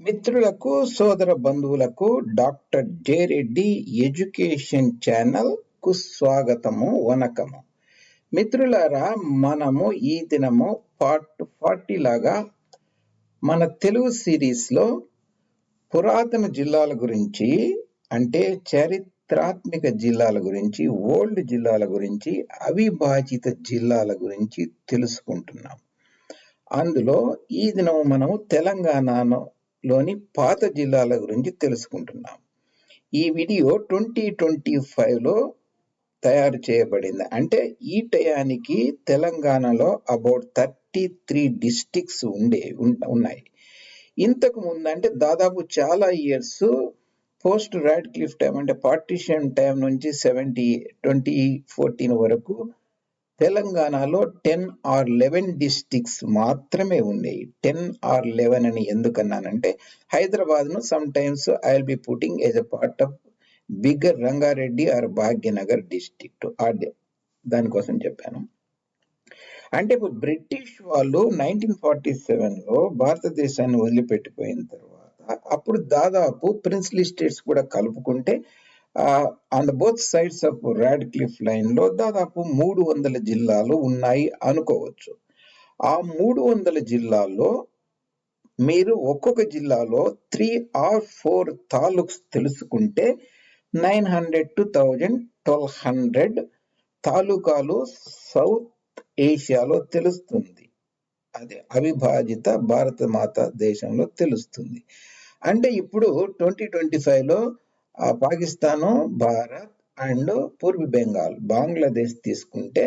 మిత్రులకు సోదర బంధువులకు డాక్టర్ జే రెడ్డి ఎడ్యుకేషన్ ఛానల్కు స్వాగతము వనకము. మిత్రులారా మనము ఈ దినము పార్ట్ ఫార్టీ లాగా మన తెలుగు సిరీస్లో పురాతన జిల్లాల గురించి అంటే చారిత్రాత్మక జిల్లాల గురించి ఓల్డ్ జిల్లాల గురించి అవిభాజిత జిల్లాల గురించి తెలుసుకుంటున్నాం. అందులో ఈ దినం మనం లోని పాత జిల్లాల గురించి తెలుసుకుంటున్నాం. ఈ వీడియో ట్వంటీ ట్వంటీ ఫైవ్లో తయారు చేయబడింది. అంటే ఈ టయానికి తెలంగాణలో అబౌట్ థర్టీ త్రీ డిస్టిక్స్ ఉండే ఉన్నాయి. ఇంతకు ముందు అంటే దాదాపు చాలా years post Radcliffe time అంటే పార్టిషన్ టైం నుంచి సెవెంటీ ట్వంటీ ఫోర్టీన్ వరకు తెలంగాణలో టెన్ ఆర్ లెవెన్ డిస్టిక్స్ మాత్రమే ఉండేవి టెన్ ఆర్ లెవెన్ అని ఎందుకన్నానంటే హైదరాబాద్ను sometimes I will be putting as a part of bigger Rangareddy or Bhagyanagar district దానికోసం చెప్పాను. అంటే ఇప్పుడు బ్రిటిష్ వాళ్ళు నైన్టీన్ ఫార్టీ సెవెన్లో భారతదేశాన్ని వదిలిపెట్టిపోయిన తర్వాత అప్పుడు దాదాపు ప్రిన్స్లీ స్టేట్స్ కూడా కలుపుకుంటే on the both sides of Radcliffe లైన్లో దాదాపు మూడు వందల జిల్లాలు ఉన్నాయి అనుకోవచ్చు. ఆ మూడు వందల జిల్లాల్లో మీరు ఒక్కొక్క జిల్లాలో త్రీ ఆర్ ఫోర్ తాలూక్స్ తెలుసుకుంటే nine hundred two thousand twelve hundred తాలూకాలు south ఏషియాలో తెలుస్తుంది. అదే అవిభాజిత భారత మాత దేశంలో తెలుస్తుంది. అంటే ఇప్పుడు ట్వంటీ ట్వంటీ ఫైవ్లో లో పాకిస్తాను భారత్ అండ్ పూర్వ బెంగాల్. బంగ్లాదేశ్ తీసుకుంటే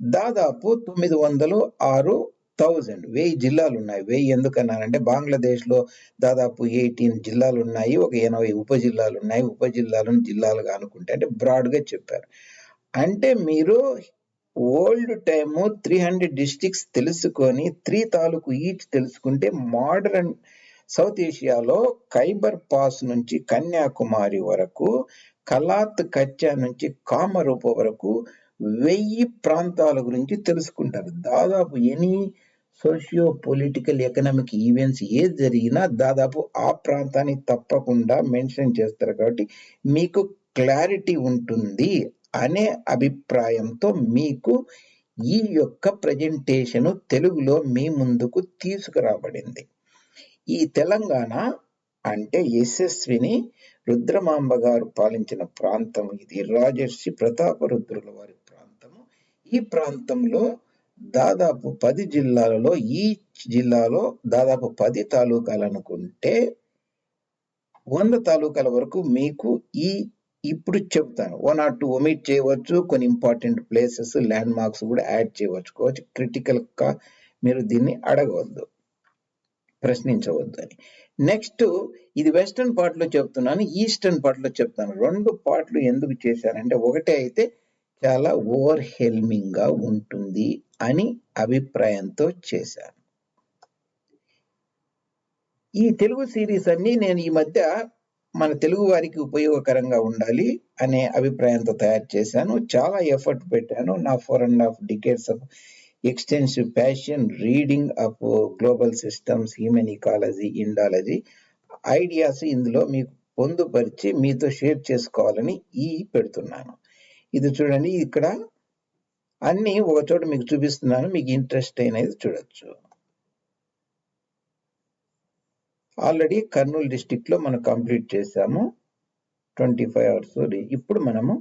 దాదాపు తొమ్మిది వందలు ఆరు థౌజండ్. వెయ్యి జిల్లాలు ఉన్నాయి వెయ్యి ఎందుకన్నానంటే బంగ్లాదేశ్లో దాదాపు ఎయిటీన్ జిల్లాలు ఉన్నాయి ఒక ఎనభై ఉప జిల్లాలు ఉన్నాయి ఉప జిల్లాలను జిల్లాలుగా అనుకుంటే అంటే బ్రాడ్గా చెప్పారు. అంటే మీరు old time three hundred districts తెలుసుకొని త్రీ తాలూకు ఈచ్ తెలుసుకుంటే మోడర్న్ సౌత్ ఏషియాలో ఖైబర్ పాస్ నుంచి కన్యాకుమారి వరకు కలాత్ కచ్చా నుంచి కామరూప వరకు వెయ్యి ప్రాంతాల గురించి తెలుసుకుంటారు. దాదాపు any socio political economic events ఏది జరిగినా దాదాపు ఆ ప్రాంతాన్ని తప్పకుండా మెన్షన్ చేస్తారు కాబట్టి మీకు క్లారిటీ ఉంటుంది అనే అభిప్రాయంతో మీకు ఈ యొక్క ప్రజెంటేషన్ తెలుగులో మీ ముందుకు తీసుకురాబడింది. ఈ తెలంగాణ అంటే యశస్విని రుద్రమాంబ గారు పాలించిన ప్రాంతం ఇది. రాజర్షి ప్రతాపరుద్రుల వారి ప్రాంతము. ఈ ప్రాంతంలో దాదాపు పది జిల్లాలలో ఈ జిల్లాలో దాదాపు పది తాలూకాలు అనుకుంటే వంద తాలూకాల వరకు మీకు ఈ ఇప్పుడు చెప్తాను. వన్ ఆర్ టూ ఒమిట్ చేయవచ్చు కొన్ని ఇంపార్టెంట్ ప్లేసెస్ ల్యాండ్ మార్క్స్ కూడా యాడ్ చేయవచ్చు. క్రిటికల్గా మీరు దీన్ని అడగవద్దు. ప్రశ్నించవద్దని. నెక్స్ట్ ఇది వెస్టర్న్ పార్ట్లో చెప్తున్నాను ఈస్టర్న్ పార్ట్లో చెప్తాను. రెండు పార్ట్లు ఎందుకు చేశానంటే ఒకటే అయితే చాలా ఓవర్ హెల్మింగ్గా ఉంటుంది అని అభిప్రాయంతో చేశాను. ఈ తెలుగు సిరీస్ అన్ని నేను ఈ మధ్య మన తెలుగు వారికి ఉపయోగకరంగా ఉండాలి అనే అభిప్రాయంతో తయారు చేశాను. చాలా ఎఫర్ట్ పెట్టాను. నా four and half decades of extensive passion reading of global systems human ecology indology ideas ఇందులో మీకు పొందుపరిచి మీతో షేర్ చేసుకోవాలని ఈ పెడుతున్నాను. ఇది చూడండి ఇక్కడ అన్ని ఒక చోట మీకు చూపిస్తున్నాను మీకు ఇంట్రెస్ట్ అయినది చూడొచ్చు. ఆల్రెడీ కర్నూలు డిస్టిక్లో మనం కంప్లీట్ చేసాము ట్వంటీ ఫైవ్ అవర్స్. ఇప్పుడు మనము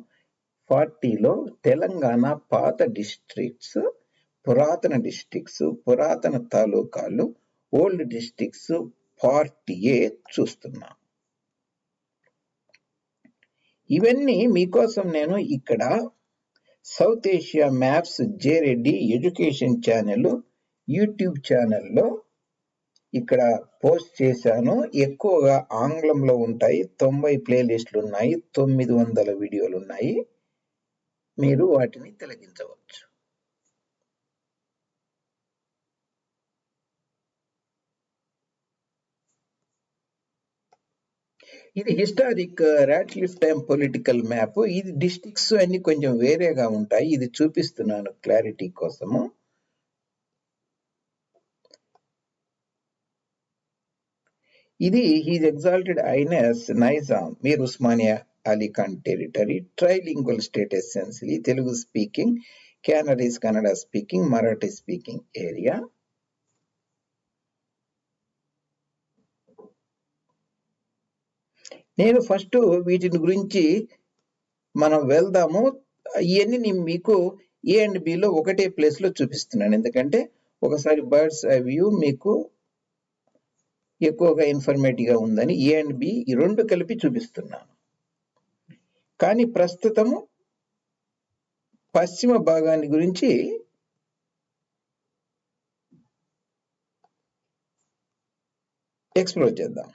ఫార్టీలో తెలంగాణ పాత డిస్ట్రిక్ట్స్ పురాతన డిస్టిక్స్ పురాతన తాలూకాలు ఓల్డ్ డిస్టిక్స్ పార్ట్ ఏ చూస్తున్నాం. ఇవన్నీ మీకోసం నేను ఇక్కడ south Asia maps J Reddy education channel YouTube ఛానల్లో ఇక్కడ పోస్ట్ చేశాను. ఎక్కువగా ఆంగ్లంలో ఉంటాయి తొంభై ప్లేలిస్టులు ఉన్నాయి తొమ్మిది వందల వీడియోలు ఉన్నాయి మీరు వాటిని తొలగించవచ్చు. ఇది historic Ratliff time political map ఇది డిస్టిక్స్ అన్ని కొంచెం వేరేగా ఉంటాయి. ఇది చూపిస్తున్నాను క్లారిటీ కోసము. ఇది his exalted highness Nizam Mir Osmania Ali Khan territory trilingual state essentially Telugu speaking Canarese Kannada speaking Marathi speaking area నేను ఫస్ట్ వీటిని గురించి మనం వెళ్దాము. ఇవన్నీ నేను మీకు ఏ అండ్ బిలో ఒకటే ప్లేస్లో చూపిస్తున్నాను. ఎందుకంటే ఒకసారి బర్డ్స్ ఐ వ్యూ మీకు ఎక్కువగా ఇన్ఫర్మేటివ్గా ఉందని ఏ అండ్ బి ఈ రెండు కలిపి చూపిస్తున్నాను. కానీ ప్రస్తుతము పశ్చిమ భాగాన్ని గురించి ఎక్స్ప్లోర్ చేద్దాం.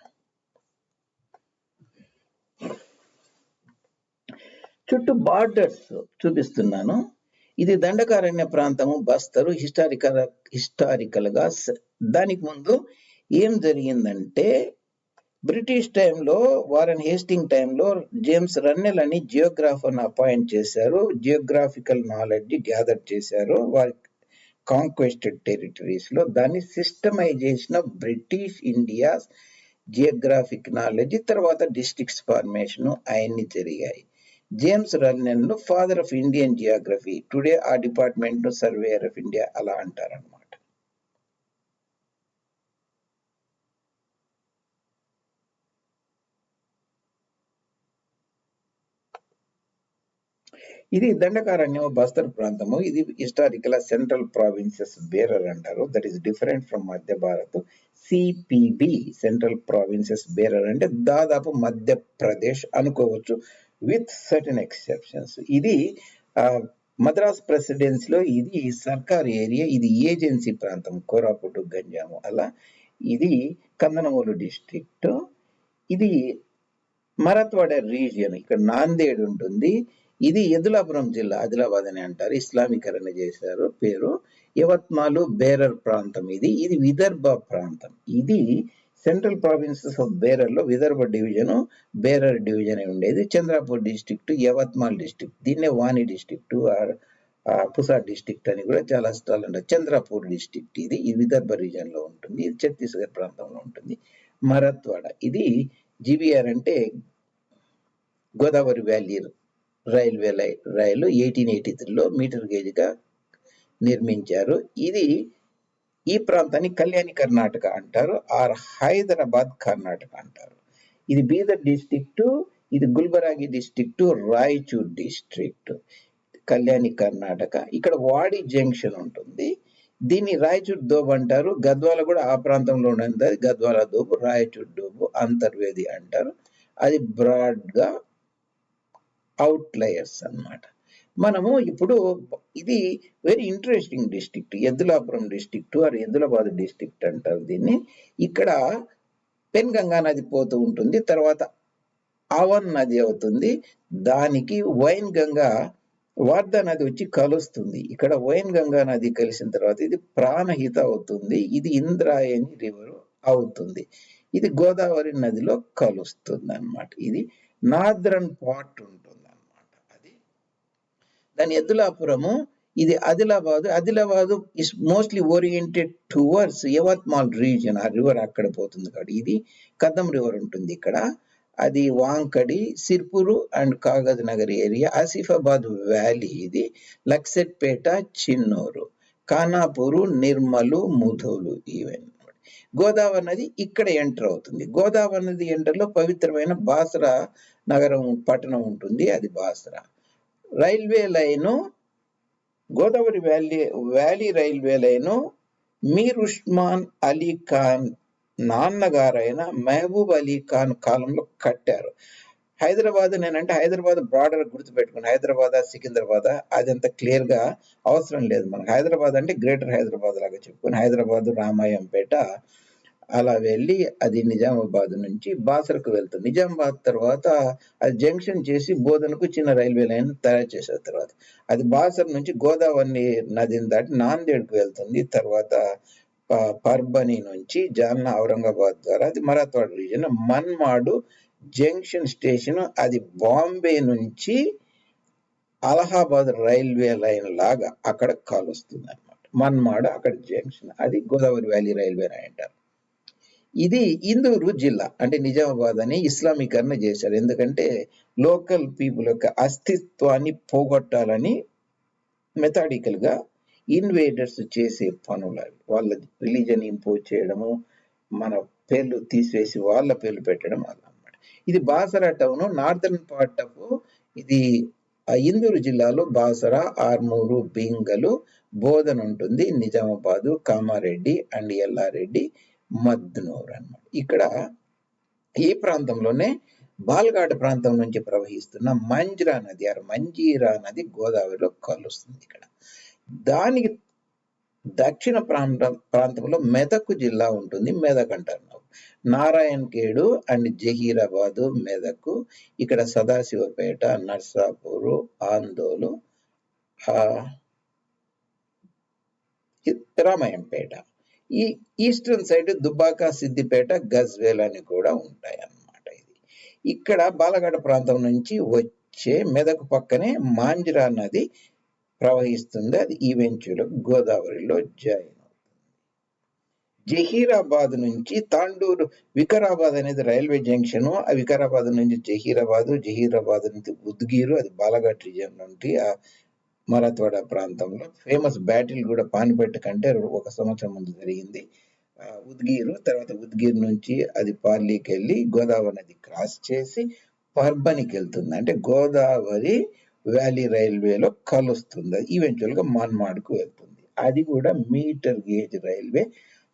చుట్టూ బార్డర్స్ చూపిస్తున్నాను. ఇది దండకారణ్య ప్రాంతము బస్తరు. హిస్టారికల్ హిస్టారికల్గా దానికి ముందు ఏం జరిగిందంటే బ్రిటిష్ టైంలో వారన్ హేస్టింగ్ టైంలో జేమ్స్ రన్నెల్ అని జియోగ్రాఫర్ అపాయింట్ చేశారు. జియోగ్రాఫికల్ నాలెడ్జ్ గ్యాదర్ చేశారు. వారి కాంక్వెస్టెడ్ టెరిటరీస్లో దాన్ని systemization of British India geographic knowledge తర్వాత డిస్ట్రిక్ట్స్ ఫార్మేషన్ అవన్నీ జరిగాయి. James Rennell father of Indian geography today ఆ డిపార్ట్మెంట్ను సర్వేయర్ ఆఫ్ ఇండియా అలా అంటారన్నమాట. ఇది దండకారణ్యం బస్తర్ ప్రాంతము. ఇది హిస్టారికల్ సెంట్రల్ ప్రావిన్సెస్ బేరర్ అంటారు. That is different from Madhya Bharat. CPB central provinces Berar అంటే దాదాపు మధ్యప్రదేశ్ అనుకోవచ్చు విత్ సర్టన్ ఎక్సెప్షన్స్ ఇది ఆ, మద్రాస్ ప్రెసిడెన్సీలో ఇది సర్కార్ ఏరియా ఇది ఏజెన్సీ ప్రాంతం కోరాపుట్ గంజాము అలా. ఇది కందనమూలు డిస్ట్రిక్ట్. ఇది మరత్వాడ రీజియన్ ఇక్కడ నాందేడ్ ఉంటుంది. ఇది యదులాపురం జిల్లా ఆదిలాబాద్ అని అంటారు. ఇస్లామీకరణ చేశారు. పేరు యవత్మాలు బేరర్ ప్రాంతం ఇది. ఇది విదర్భ ప్రాంతం. ఇది సెంట్రల్ ప్రావిన్సెస్ ఆఫ్ బేరర్లో విదర్భ డివిజన్ బేరర్ డివిజన్ అని ఉండేది. Chandrapur district Yavatmal district. దీన్నే Wani district or Pusa district అని కూడా చాలా స్థలాలు ఉంటాయి. చంద్రాపూర్ డిస్టిక్ట్ ఇది. ఈ విదర్భ రీజన్లో ఉంటుంది. ఇది ఛత్తీస్గఢ్ ప్రాంతంలో ఉంటుంది. మరత్వాడ. ఇది జీబీఆర్ అంటే గోదావరి వ్యాలీ రైల్వే లై- రైలు ఎయిటీన్ ఎయిటీ త్రీలో మీటర్ గేజ్గా నిర్మించారు. ఇది ఈ ప్రాంతాన్ని కళ్యాణి కర్ణాటక అంటారు ఆర్ హైదరాబాద్ కర్ణాటక అంటారు. ఇది బీదర్ డిస్టిక్టు ఇది గుల్బరాగి డిస్ట్రిక్ట్ రాయచూర్ డిస్ట్రిక్ట్ కళ్యాణి కర్ణాటక. ఇక్కడ వాడి జంక్షన్ ఉంటుంది. దీన్ని రాయచూర్ దోబు అంటారు. గద్వాల కూడా ఆ ప్రాంతంలో ఉండేది. గద్వాల దోబు రాయచూర్ దోబు అంతర్వేది అంటారు. అది బ్రాడ్గా అవుట్లయర్స్ అన్నమాట. మనము ఇప్పుడు ఇది very interesting district Eddulapuram district or Eddulabad district అంటారు దీన్ని. ఇక్కడ పెన్ గంగా నది పోతూ ఉంటుంది తర్వాత ఆవన్ నది అవుతుంది. దానికి వైన్ గంగా వార్ధా నది వచ్చి కలుస్తుంది. ఇక్కడ వైన్ గంగా నది కలిసిన తర్వాత ఇది ప్రాణహిత అవుతుంది. ఇది ఇంద్రాయణి రివర్ అవుతుంది. ఇది గోదావరి నదిలో కలుస్తుంది అన్నమాట ఇది నాద్రన్ పార్ట్ ఉంటుంది. దాని ఎదులాపురము ఇది Adilabad. Adilabad is mostly oriented towards Yavatmal region ఆ రివర్ అక్కడ పోతుంది కాబట్టి ఇది కదం రివర్ ఉంటుంది ఇక్కడ. అది Vankidi Sirpur and Kagaz Nagar area Asifabad valley ఇది లక్సెట్పేట చిన్నూరు ఖానాపూరు నిర్మలు ముధోలు ఈవెన్ గోదావరి నది ఇక్కడ ఎంటర్ అవుతుంది. గోదావరి నది ఎంటర్లో పవిత్రమైన బాసరా నగరం పట్టణం ఉంటుంది అది Basara. Railway line Godavari valley valley railway line Mir Osman Ali Khan నాన్నగారైన Mahbub Ali Khan కాలంలో కట్టారు. హైదరాబాద్ నేనంటే హైదరాబాద్ బ్రాడర్ గుర్తుపెట్టుకుని హైదరాబాద్ సికింద్రాబాద్ అదంత క్లియర్గా అవసరం లేదు మనకు. హైదరాబాద్ అంటే గ్రేటర్ హైదరాబాద్ లాగా చెప్పుకొని హైదరాబాద్ రామాయంపేట అలా వెళ్ళి అది నిజామాబాద్ నుంచి బాసరకు వెళ్తుంది. నిజామాబాద్ తర్వాత అది జంక్షన్ చేసి బోధనకు చిన్న రైల్వే లైన్ తయారు చేసిన తర్వాత. అది బాసర్ నుంచి గోదావరి నదిని దాటి నాందేడ్కు వెళ్తుంది. తర్వాత ప- పర్బని నుంచి జాల్నా ఔరంగాబాద్ ద్వారా అది Marathwada region Manmad junction station అది బాంబే నుంచి అలహాబాద్ రైల్వే లైన్ లాగా అక్కడ కాలుస్తుంది అనమాట మన్మాడు అక్కడ జంక్షన్ అది గోదావరి వ్యాలీ రైల్వే లైన్ అంటారు. ఇది ఇందూరు జిల్లా అంటే నిజామాబాద్ అని ఇస్లామీకరణ చేశారు. ఎందుకంటే లోకల్ పీపుల్ యొక్క అస్తిత్వాన్ని పోగొట్టాలని మెథాడికల్గా ఇన్వేడర్స్ చేసే పనులు అవి. వాళ్ళ రిలీజన్ ఇంపోజ్ చేయడము మన పేర్లు తీసివేసి వాళ్ళ పేర్లు పెట్టడం అలా అన్నమాట ఇది Basara town northern part of ఇది ఆ ఇందూరు జిల్లాలో బాసరా ఆర్మూరు బింగలు బోధన ఉంటుంది. నిజామాబాదు కామారెడ్డి అండ్ ఎల్లారెడ్డి మద్నోర్ అన్నమాట ఇక్కడ ఈ ప్రాంతంలోనే బాల్ఘాట్ ప్రాంతం నుంచి ప్రవహిస్తున్న మంజ్రా నది ఆర్ మంజీరా నది గోదావరిలో కలుస్తుంది ఇక్కడ. దానికి దక్షిణ ప్రాంత ప్రాంతంలో మెదక్ జిల్లా ఉంటుంది మెదక్ అంటారు. నారాయణ్ ఖేడు అండ్ జహీరాబాదు మెదక్ ఇక్కడ సదాశివపేట నర్సాపూరు ఆందోలు ఆ, ఈ ఈస్టర్న్ సైడ్ దుబ్బాక సిద్దిపేట గజ్వేల్ అని కూడా ఉంటాయి అన్నమాట ఇది. ఇక్కడ బాలగడ ప్రాంతం నుంచి వచ్చే మెదకు పక్కనే మాంజరా నది ప్రవహిస్తుంది. అది ఈవెంచులో గోదావరిలో జాయిన్ అవుతుంది. జహీరాబాద్ నుంచి తాండూరు వికారాబాద్ అనేది రైల్వే జంక్షన్. ఆ వికారాబాద్ నుంచి జహీరాబాద్ జహీరాబాద్ నుంచి ఉద్గీరు అది బాలఘాట్ రీజియన్ నుండి మరాత్వాడ ప్రాంతంలో ఫేమస్ బ్యాటిల్ కూడా పానిపట్టు కంటే ఒక సంవత్సరం ముందు జరిగింది. ఉద్గీరు తర్వాత ఉద్గీర్ నుంచి అది పార్లీకి వెళ్ళి గోదావరి నది క్రాస్ చేసి పర్బనికి వెళ్తుంది. అంటే గోదావరి వ్యాలీ రైల్వేలో కలుస్తుంది. ఈవెన్చువల్గా గా మన్మాడ్కు వెళ్తుంది. అది కూడా మీటర్ గేజ్ రైల్వే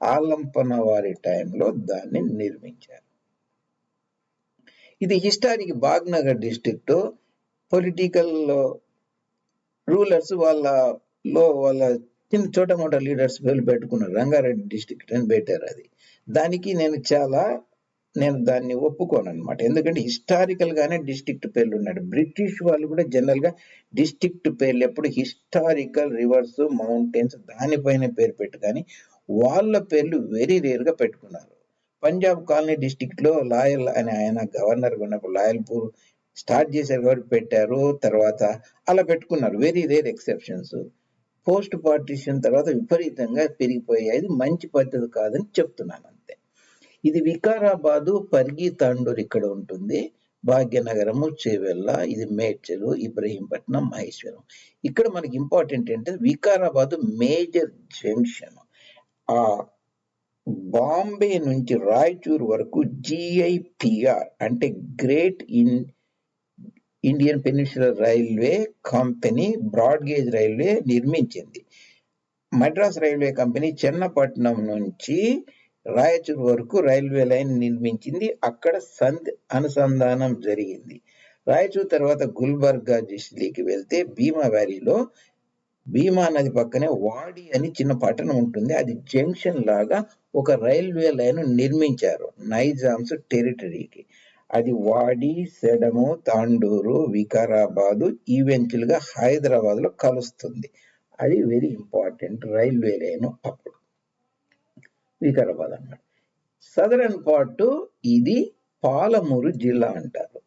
ఆలంపన వారి టైంలో దాన్ని నిర్మించారు. ఇది హిస్టారిక్ బాగ్నగర్ డిస్ట్రిక్ట్ పొలిటికల్లో రూలర్స్ వాళ్ళ లో వాళ్ళ చిన్న చోట మోట లీడర్స్ పేర్లు పెట్టుకున్నారు. రంగారెడ్డి డిస్ట్రిక్ట్ అని పెట్టారు అది. దానికి నేను చాలా నేను దాన్ని ఒప్పుకోను అనమాట ఎందుకంటే హిస్టారికల్ గానే డిస్ట్రిక్ట్ పేర్లు ఉన్నాడు. బ్రిటిష్ వాళ్ళు కూడా జనరల్గా డిస్ట్రిక్ట్ పేర్లు ఎప్పుడు హిస్టారికల్ రివర్స్ మౌంటైన్స్ దానిపైన పేరు పెట్టు కానీ వాళ్ళ పేర్లు వెరీ రేర్గా పెట్టుకున్నారు. పంజాబ్ కాలనీ డిస్టిక్ట్లో లాయల్ అని ఆయన గవర్నర్ ఉన్నప్పుడు లాయల్పూర్ స్టార్ట్ చేశారు కాబట్టి పెట్టారు తర్వాత అలా పెట్టుకున్నారు. Very rare exceptions post partition తర్వాత విపరీతంగా పెరిగిపోయాయి. ఇది మంచి పద్ధతి కాదని చెప్తున్నాను అంతే. ఇది వికారాబాదు పరిగి తాండూరు ఇక్కడ ఉంటుంది. భాగ్యనగరము చేవెళ్ళ ఇది మేడ్చలు ఇబ్రహీంపట్నం మహేశ్వరం. ఇక్కడ మనకి ఇంపార్టెంట్ ఏంటంటే వికారాబాదు మేజర్ జంక్షన్ ఆ బాంబే నుంచి రాయచూర్ వరకు జిఐపిఆర్ అంటే great in Indian peninsular railway company broad gauge railway నిర్మించింది. మద్రాస్ రైల్వే కంపెనీ చెన్నపట్నం నుంచి రాయచూర్ వరకు రైల్వే లైన్ నిర్మించింది. అక్కడ సంధి అనుసంధానం జరిగింది. రాయచూర్ తర్వాత గుల్బర్గా డిస్ట్రిక్ట్కి వెళ్తే భీమా వ్యాలీలో భీమా నది పక్కనే వాడి అని చిన్న పట్టణం ఉంటుంది. అది జంక్షన్ లాగా ఒక రైల్వే లైన్ నిర్మించారు. నైజామ్స్ టెరిటరీకి. అది వాడి సెడము తాండూరు వికారాబాదు ఈవెంచువల్గా హైదరాబాద్లో కలుస్తుంది. అది వెరీ ఇంపార్టెంట్ రైల్వే లైన్ అప్పుడు. వికారాబాద్ అన్నమాట సదరన్ పార్ట్ ఇది పాలమూరు జిల్లా అంటారు.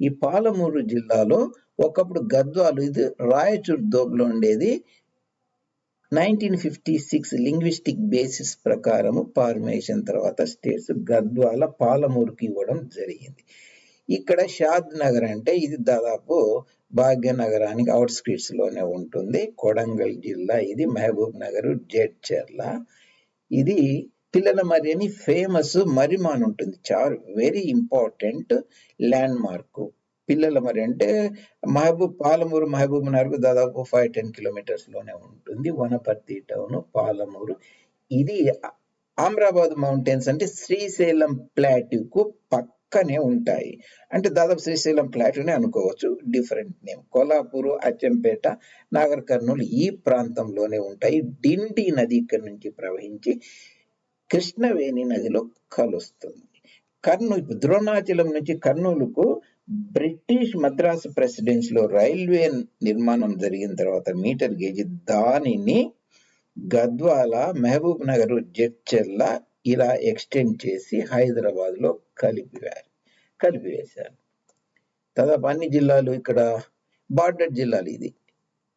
ఈ పాలమూరు జిల్లాలో ఒకప్పుడు గద్వాలు ఇది రాయచూర్ దోబులో ఉండేది. Nineteen fifty six linguistic basis ప్రకారము ఫార్మేషన్ తర్వాత స్టేట్స్ గద్వాల పాలమూరుకి ఇవ్వడం జరిగింది. ఇక్కడ షాద్ నగర్ అంటే ఇది దాదాపు భాగ్యనగరానికి అవుట్స్క్రిట్స్లోనే ఉంటుంది. కొడంగల్ జిల్లా ఇది మహబూబ్ నగర్ జడ్చర్ల. ఇది పిల్లల మరి అని ఫేమస్ మరిమాన్ ఉంటుంది. చాలా వెరీ ఇంపార్టెంట్ ల్యాండ్ మార్క్ పిల్లల మరి అంటే మహబూబ్ పాలమూరు మహబూబ్ నగర్ దాదాపు ఫైవ్ టెన్ కిలోమీటర్స్లోనే ఉంటుంది. వనపర్తి టౌన్ పాలమూరు. ఇది ఆమ్రాబాద్ మౌంటైన్స్ అంటే శ్రీశైలం ప్లాట్యూకు పక్కనే ఉంటాయి. అంటే దాదాపు శ్రీశైలం ప్లాట్యూనే అనుకోవచ్చు. Different name Kollapur Achampet Nagarkurnool ఈ ప్రాంతంలోనే ఉంటాయి. డిండి నది ఇక్కడ నుంచి ప్రవహించి కృష్ణవేణి నదిలో కలుస్తుంది. కర్నూలు ద్రోణాచలం నుంచి కర్నూలుకు బ్రిటిష్ మద్రాసు ప్రెసిడెన్సీలో రైల్వే నిర్మాణం జరిగిన తర్వాత మీటర్ గేజ్ దానిని గద్వాల మహబూబ్ నగర్ జడ్చర్ల ఇలా ఎక్స్టెండ్ చేసి హైదరాబాద్లో కలిపివారు కలిపివేశారు. దాదాపు అన్ని జిల్లాలు ఇక్కడ బార్డర్ జిల్లాలు ఇది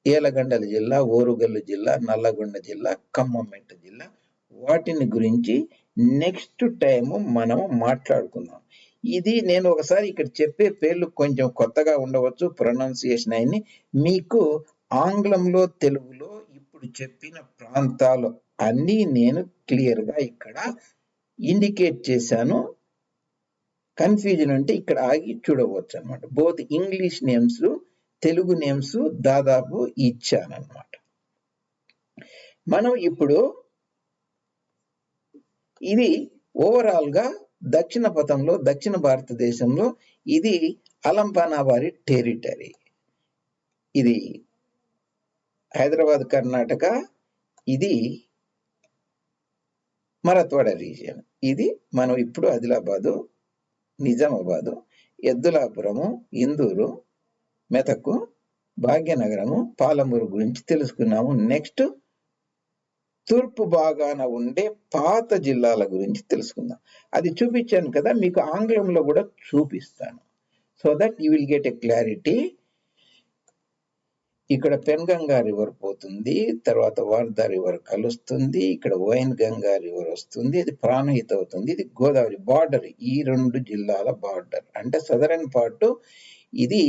ఏలగండల జిల్లా ఓరుగల్లు జిల్లా నల్లగొండ జిల్లా ఖమ్మంమెంట జిల్లా. వాటిని గురించి నెక్స్ట్ టైం మనం మాట్లాడుకుందాం. ఇది నేను ఒకసారి ఇక్కడ చెప్పే పేర్లు కొంచెం కొత్తగా ఉండవచ్చు ప్రొనౌన్సియేషన్ అయిన మీకు ఆంగ్లంలో తెలుగులో ఇప్పుడు చెప్పిన ప్రాంతాలు అన్నీ నేను క్లియర్గా ఇక్కడ ఇండికేట్ చేశాను. కన్ఫ్యూజన్ అంటే ఇక్కడ ఆగి చూడవచ్చు అనమాట both English names Telugu names దాదాపు ఇచ్చాను అనమాట మనం ఇప్పుడు ఇది ఓవరాల్గా దక్షిణ పథంలో దక్షిణ భారతదేశంలో ఇది అలంపానా వారి టెరిటరీ. ఇది హైదరాబాద్ కర్ణాటక ఇది మరత్వాడ రీజియన్. ఇది మనం ఇప్పుడు ఆదిలాబాదు నిజామాబాదు ఎద్దులాపురము ఇందూరు మెతకు భాగ్యనగరము పాలమూరు గురించి తెలుసుకున్నాము. నెక్స్ట్ తూర్పు భాగాన ఉండే పాత జిల్లాల గురించి తెలుసుకుందాం. అది చూపించాను కదా మీకు ఆంగ్లంలో కూడా చూపిస్తాను. So that you will get a clarity ఇక్కడ పెన్గంగా రివర్ పోతుంది తర్వాత వార్ధా రివర్ కలుస్తుంది ఇక్కడ వైన్ గంగా రివర్ వస్తుంది అది ప్రాణహిత అవుతుంది ఇది గోదావరి బార్డర్ ఈ రెండు జిల్లాల బార్డర్ అంటే సదరన్ పార్ట్ ఇది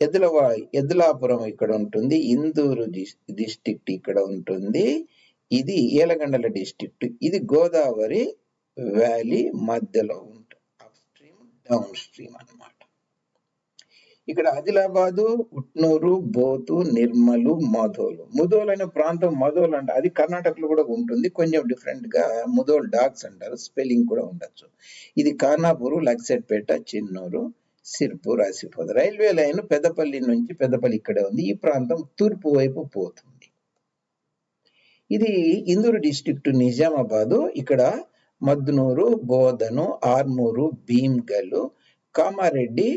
ఎదులవా ఎదులాపురం ఇక్కడ ఉంటుంది ఇందూరు డిస్టిక్ట్ ఇక్కడ ఉంటుంది. ఇది ఏలగండల డిస్టిక్ట్ ఇది గోదావరి వ్యాలీ మధ్యలో ఉంటుంది అప్ స్ట్రీమ్ డౌన్ స్ట్రీమ్ అనమాట ఇక్కడ ఆదిలాబాదు ఉట్నూరు బోతు నిర్మలు మధోలు ముదోల్ అనే ప్రాంతం మధోల్ అంటే. అది కర్ణాటకలో కూడా ఉంటుంది. కొంచెం డిఫరెంట్గా ముధోల్ డాగ్స్ అంటారు. స్పెల్లింగ్ కూడా ఉండొచ్చు. ఇది ఖానాపూరు లక్సెట్పేట చిన్నూరు సిర్పూర్ ఆసిఫాద్. రైల్వే లైన్ పెద్దపల్లి నుంచి పెద్దపల్లి ఇక్కడే ఉంది. ఈ ప్రాంతం తూర్పు వైపు పోతుంది. ఇది ఇందూరు డిస్ట్రిక్ట్ నిజామాబాదు. ఇక్కడ మద్నూరు బోధను ఆర్మూరు భీమ్గల్ కామారెడ్డి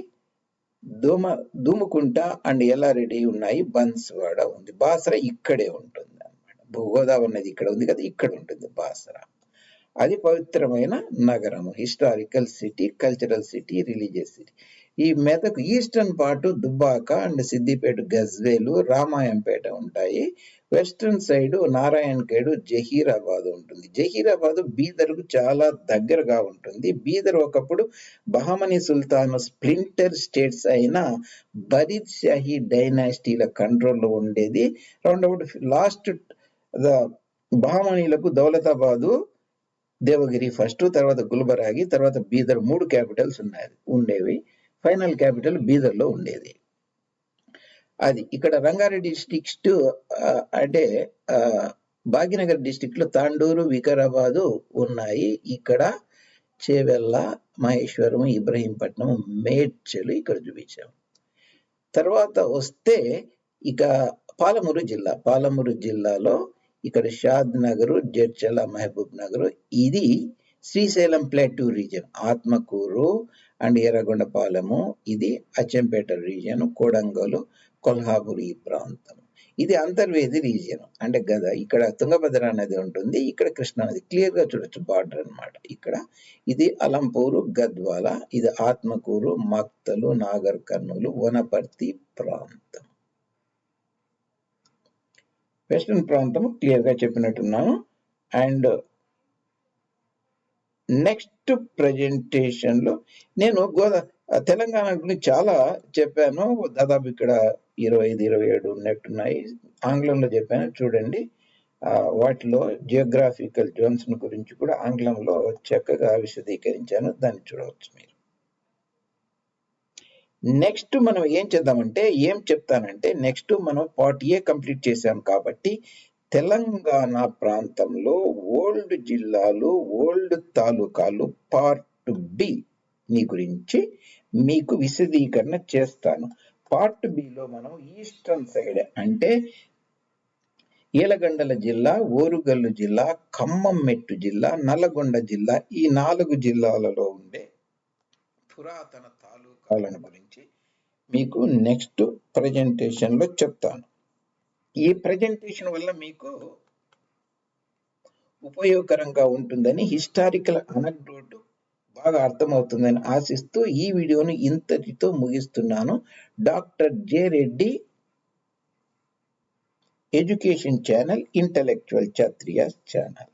దూమ దూముకుంట అండ్ ఎల్లారెడ్డి ఉన్నాయి. బన్స్వాడ ఉంది. బాసరా ఇక్కడే ఉంటుంది అనమాట గోదావరి నది ఇక్కడ ఉంది కదా ఇక్కడ ఉంటుంది బాసరా. అది పవిత్రమైన నగరము. Historical city cultural city religious city ఈ Medak eastern part Dubbak and Siddipet Gajwel Ramayampet ఉంటాయి. వెస్ట్రన్ సైడ్ నారాయణ్ ఖేడ్ జహీరాబాద్ ఉంటుంది. జహీరాబాద్ బీదర్కు చాలా దగ్గరగా ఉంటుంది. బీదర్ ఒకప్పుడు బహమనీ సుల్తాన్ స్ప్లింటర్ స్టేట్స్ అయిన బరీద్ షాహీ డైనాసిటీల కంట్రోల్లో ఉండేది. రెండవది అబౌట్ లాస్ట్ బహమనీలకు దౌలతాబాదు దేవగిరి ఫస్ట్ తర్వాత గుల్బరాగి తర్వాత బీదర్ మూడు క్యాపిటల్స్ ఉన్నాయి ఉండేవి. ఫైనల్ క్యాపిటల్ బీదర్లో ఉండేది. అది ఇక్కడ రంగారెడ్డి డిస్టిక్ట్ అంటే భాగ్యనగర్ డిస్టిక్ట్లో తాండూరు వికారాబాదు ఉన్నాయి. ఇక్కడ చేవెల్ల మహేశ్వరం ఇబ్రహీంపట్నం మేడ్చలు ఇక్కడ చూపించాం. తర్వాత వస్తే ఇక పాలమూరు జిల్లా పాలమూరు జిల్లాలో ఇక్కడ షాద్ నగర్ జడ్చల మహబూబ్ నగర్ ఇది Srisailam plateau region Atmakur and Yerragondapalem ఇది అచ్చంపేట రీజియన్ కోడంగలు కొల్హాపూర్ ఈ ప్రాంతం. ఇది అంతర్వేది రీజియన్. అంటే గద ఇక్కడ తుంగభద్ర నది ఉంటుంది ఇక్కడ కృష్ణా నది. క్లియర్గా చూడొచ్చు బార్డర్ అనమాట ఇక్కడ. ఇది అలంపూరు గద్వాల ఇది ఆత్మకూరు మక్తలు నాగర్ కర్నూలు వనపర్తి ప్రాంతం. వెస్టర్న్ ప్రాంతం క్లియర్గా చెప్పినట్టున్నాను. అండ్ నెక్స్ట్ ప్రజెంటేషన్లో నేను గోదా తెలంగాణ గురించి చాలా చెప్పాను. దాదాపు ఇక్కడ ఇరవై ఐదు ఇరవై ఏడు ఉన్నట్టున్నాయి ఆంగ్లంలో చెప్పాను చూడండి. వాటిలో జియోగ్రాఫికల్ జోన్స్ గురించి కూడా ఆంగ్లంలో చక్కగా విశదీకరించాను. దాన్ని చూడవచ్చు మీరు. నెక్స్ట్ మనం ఏం చేద్దామంటే ఏం చెప్తానంటే నెక్స్ట్ మనం పార్ట్ ఏ కంప్లీట్ చేసాం కాబట్టి తెలంగాణ ప్రాంతంలో ఓల్డ్ జిల్లాలు ఓల్డ్ తాలూకాలు పార్ట్ బి నీ గురించి మీకు విశదీకరణ చేస్తాను. పార్ట్ బిలో మనం ఈస్టర్న్ సైడ్ అంటే ఈలగండల జిల్లా ఓరుగల్లు జిల్లా ఖమ్మం మెట్టు జిల్లా నల్లగొండ జిల్లా ఈ నాలుగు జిల్లాలలో ఉండే పురాతన తాలూకాలను గురించి మీకు నెక్స్ట్ ప్రజెంటేషన్లో చెప్తాను. ఈ ప్రజెంటేషన్ వల్ల మీకు ఉపయోగకరంగా ఉంటుందని హిస్టారికల్ అనక్డోట్ బాగా అర్థమవుతుందని ఆశిస్తూ ఈ వీడియోను ఇంతటితో ముగిస్తున్నాను. Doctor J Reddy education channel intellectual Kshatriyas channel.